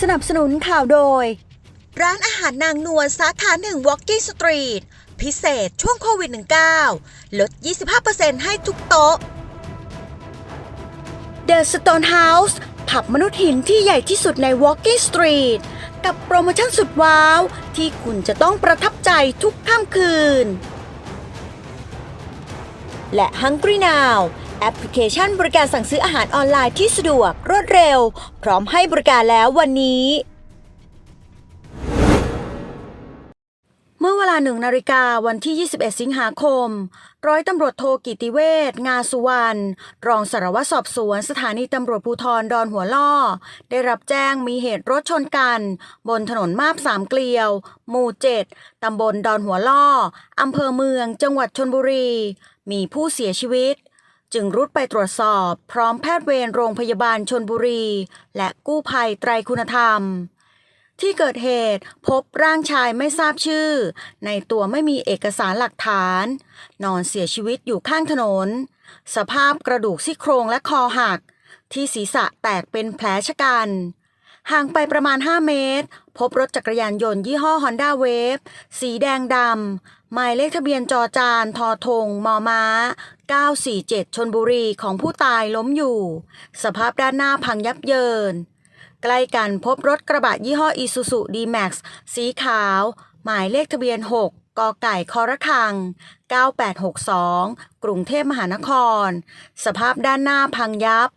สนับสนุนข่าวโดย ร้านอาหารนางนวลสาขาหนึ่ง Walking Street พิเศษช่วงโควิด -19 ลด 25%ให้ทุกโต๊ะ The Stone House ผับมนุษย์หินที่ใหญ่ที่สุดใน Walking Street กับโปรโมชั่นสุดว้าว ที่คุณจะต้องประทับใจทุกค่ำคืน และ Hungry Now แอปพลิเคชันบริการสั่งซื้ออาหารออนไลน์ที่สะดวก รวดเร็ว พร้อมให้บริการแล้ววันนี้ เมื่อเวลาหนึ่งนาฬิกาวันที่ 21 สิงหาคม ร้อยตำรวจโทกิติเวศงาสุวรรณรองสารวัตรสอบสวนสถานีตำรวจภูธรดอนหัวล่อ ได้รับแจ้งมีเหตุรถชนกัน บนถนนมาบสามเกลียว หมู่7ตำบลดอนหัวล่ออำเภอเมืองจังหวัดชนบุรี มีผู้เสียชีวิต จึงรุดไปตรวจสอบพร้อมแพทย์เวรโรงพยาบาลชนบุรี และกู้ภัยไตรคุณธรรม ที่เกิดเหตุพบร่างชายไม่ทราบชื่อ ในตัวไม่มีเอกสารหลักฐาน นอนเสียชีวิตอยู่ข้างถนน สภาพกระดูกซี่โครงและคอหัก ที่ศีรษะแตกเป็นแผลชะกัน ห่างไปประมาณ 5 เมตร พบรถจักรยานยนต์ยี่ห้อ Honda Wave สีแดงดำหมายเลขทะเบียนจอจานทอทงมอม้า 947 ชนบุรีของผู้ตายล้มอยู่ สภาพด้านหน้าพังยับเยิน ใกล้กันพบรถกระบะยี่ห้อ Isuzu D-Max สีขาว หมายเลขทะเบียน 6กไก่คอระคัง 9862 กรุงเทพมหานคร สภาพด้านหน้าพังยับ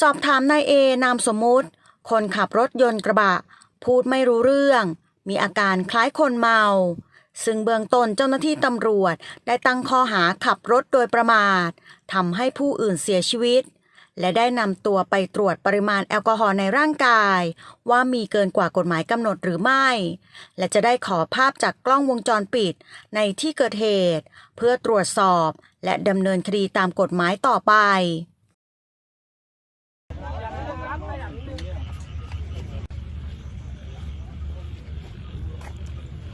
สอบถามนายเอนามสมมุติ คนขับรถยนต์กระบะ พูดไม่รู้เรื่อง มีอาการคล้ายคนเมา ซึ่งเบื้องต้นเจ้าหน้าที่ตำรวจได้ตั้งข้อหาขับรถโดยประมาททำให้ผู้อื่นเสียชีวิต และได้นำตัวไปตรวจปริมาณแอลกอฮอล์ในร่างกาย ว่ามีเกินกว่ากฎหมายกำหนดหรือไม่ และจะได้ขอภาพจากกล้องวงจรปิดในที่เกิดเหตุ เพื่อตรวจสอบและดำเนินคดีตามกฎหมายต่อไป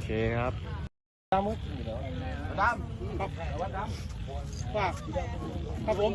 เคครับดำดำครับดำฝากครับผม